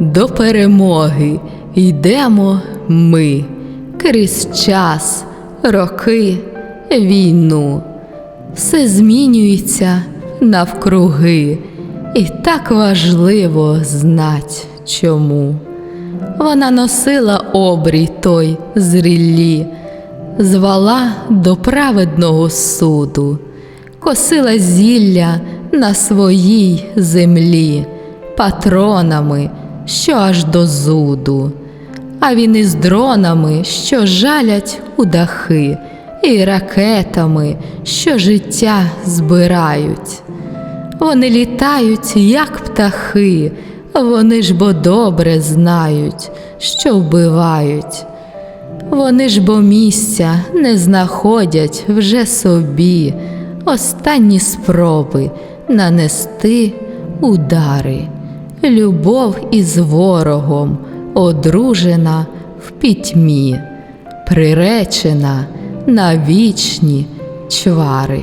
До перемоги йдемо ми крізь час, роки, війну. Все змінюється навкруги, і так важливо знать чому. Вона носила обрій той з звала до праведного суду, косила зілля на своїй землі, патронами, що аж до зуду, а він із дронами, що жалять у дахи, і ракетами, що життя збирають. Вони літають, як птахи, вони ж бо добре знають, що вбивають. Вони ж бо місця не знаходять вже собі останні спроби нанести удари. Любов із ворогом одружена в пітьмі, приречена на вічні чвари.